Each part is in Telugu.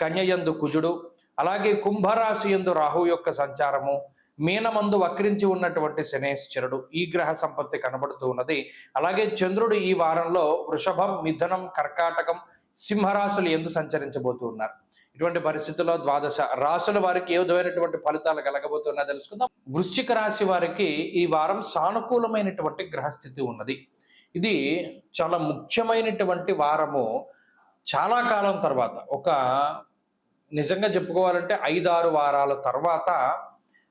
కన్యయందు కుజుడు అలాగే కుంభరాశి యందు రాహు యొక్క సంచారము మీనమందు వక్రించి ఉన్నటువంటి శనేశ్వరుడు ఈ గ్రహ సంపత్తి కనబడుతూ ఉన్నది. అలాగే చంద్రుడు ఈ వారంలో వృషభం మిథునం కర్కాటకం సింహరాశులు ఎందు సంచరించబోతూ ఉన్నారు. ఇటువంటి పరిస్థితుల్లో ద్వాదశ రాశుల వారికి ఏ విధమైనటువంటి ఫలితాలు కలగబోతున్నా తెలుసుకుందాం. వృశ్చిక రాశి వారికి ఈ వారం సానుకూలమైనటువంటి గ్రహస్థితి ఉన్నది. ఇది చాలా ముఖ్యమైనటువంటి వారము చాలా కాలం తర్వాత ఒక నిజంగా చెప్పుకోవాలంటే ఐదారు వారాల తర్వాత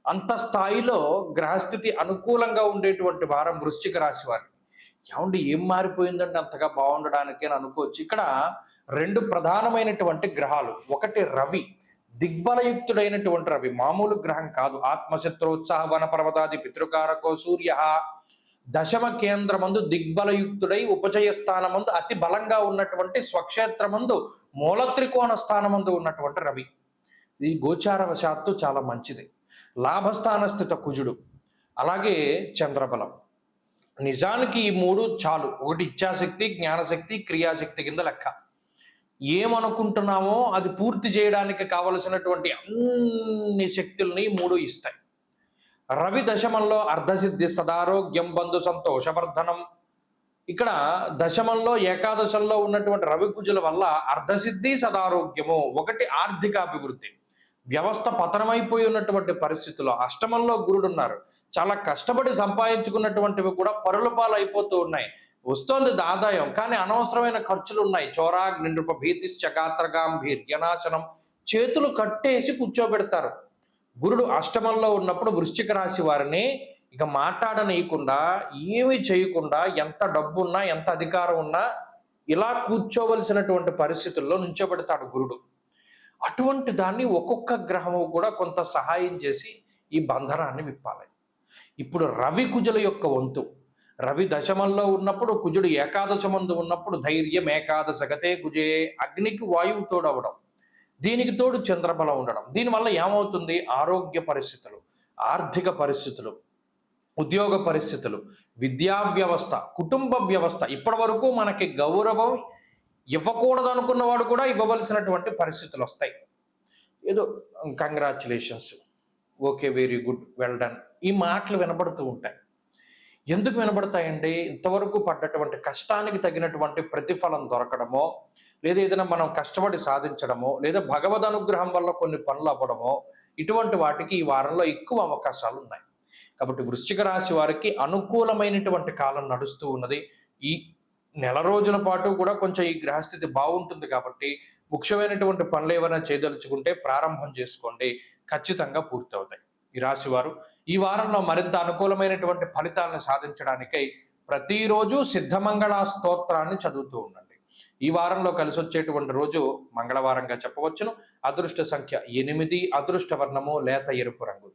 అంత స్థాయిలో గ్రహస్థితి అనుకూలంగా ఉండేటువంటి వారం వృశ్చిక రాశి వారి. ఏమండి ఏం మారిపోయిందంటే అంతగా బాగుండడానికి అని అనుకోవచ్చు. ఇక్కడ రెండు ప్రధానమైనటువంటి గ్రహాలు. ఒకటి రవి. దిగ్బలయుక్తుడైనటువంటి రవి. మామూలు గ్రహం కాదు. ఆత్మశత్రోత్సాహ వన పర్వతాది పితృకారకో సూర్య. దశమ కేంద్రమందు దిగ్బలయుక్తుడై ఉపచయ స్థానమందు అతి బలంగా ఉన్నటువంటి స్వక్షేత్రమందు మూల త్రికోణ స్థానమందు ఉన్నటువంటి రవి. ఇది గోచారవశాత్తు చాలా మంచిది. లాభస్థాన స్థిత కుజుడు. అలాగే చంద్రబలం. నిజానికి ఈ మూడు చాలు. ఒకటి ఇచ్ఛాశక్తి జ్ఞానశక్తి క్రియాశక్తి కింద లెక్క. ఏమనుకుంటున్నామో అది పూర్తి చేయడానికి కావలసినటువంటి అన్ని శక్తుల్ని మూడు ఇస్తాయి. రవి దశమంలో అర్ధసిద్ధి సదారోగ్యం బంధు సంతోషవర్ధనం ఇక్కడ దశమంలో ఏకాదశంలో ఉన్నటువంటి రవి పూజల వల్ల అర్ధసిద్ధి సదారోగ్యము ఒకటి ఆర్థిక అభివృద్ధి వ్యవస్థ పతనమైపోయి ఉన్నటువంటి పరిస్థితుల్లో అష్టమంలో గురుడు ఉన్నారు. చాలా కష్టపడి సంపాదించుకున్నటువంటివి కూడా పరులపాలు అయిపోతూ ఉన్నాయి. వస్తోంది ఆదాయం కానీ అనవసరమైన ఖర్చులు ఉన్నాయి. చోరాగ్ నిండుప భీతిశ్చగాత్రగాం భీర్యనాశనం చేతులు కట్టేసి కూర్చోబెడతారు. గురుడు అష్టమంలో ఉన్నప్పుడు వృశ్చిక రాశి వారిని ఇక మాట్లాడనీయకుండా ఏమి చేయకుండా ఎంత డబ్బు ఉన్నా ఎంత అధికారం ఉన్నా ఇలా కూర్చోవలసినటువంటి పరిస్థితుల్లో నుంచోబెడతాడు గురుడు. అటువంటి దాన్ని ఒక్కొక్క గ్రహము కూడా కొంత సహాయం చేసి ఈ బంధనాన్ని విప్పాలి. ఇప్పుడు రవి కుజుల యొక్క వంతు. రవి దశమంలో ఉన్నప్పుడు కుజుడు ఏకాదశమందు ఉన్నప్పుడు ధైర్యం ఏకాదశ గతే కుజే అగ్నికి వాయువు తోడవడం. దీనికి తోడు చంద్రబలం ఉండడం. దీనివల్ల ఏమవుతుంది? ఆరోగ్య పరిస్థితులు ఆర్థిక పరిస్థితులు ఉద్యోగ పరిస్థితులు విద్యా వ్యవస్థ కుటుంబ వ్యవస్థ ఇప్పటి వరకు మనకి గౌరవం ఇవ్వకూడదు అనుకున్నవాడు కూడా ఇవ్వవలసినటువంటి పరిస్థితులు వస్తాయి. ఏదో congratulations okay very good well done ఈ మాటలు వినబడుతూ ఉంటాయి. ఎందుకు వినబడతాయండి? ఇంతవరకు పడ్డటువంటి కష్టానికి తగినటువంటి ప్రతిఫలం దొరకడమో లేదా ఏదైనా మనం కష్టపడి సాధించడమో లేదా భగవద్ అనుగ్రహం వల్ల కొన్ని పనులు అవ్వడమో ఇటువంటి వాటికి ఈ వారంలో ఎక్కువ అవకాశాలు ఉన్నాయి. కాబట్టి వృశ్చిక రాశి వారికి అనుకూలమైనటువంటి కాలం నడుస్తూ ఉన్నది. ఈ నెల రోజుల పాటు కూడా కొంచెం ఈ గ్రహస్థితి బాగుంటుంది కాబట్టి ముఖ్యమైనటువంటి పనులు ఏమైనా చేయదలుచుకుంటే ప్రారంభం చేసుకోండి. ఖచ్చితంగా పూర్తవుతాయి. ఈ రాశి వారు ఈ వారంలో మరింత అనుకూలమైనటువంటి ఫలితాలను సాధించడానికై ప్రతిరోజు సిద్ధమంగళ స్తోత్రాన్ని చదువుతూ ఉండండి. ఈ వారంలో కలిసి వచ్చేటువంటి రోజు మంగళవారంగా చెప్పవచ్చును. అదృష్ట సంఖ్య ఎనిమిది అదృష్ట వర్ణము లేత ఎరుపు రంగు.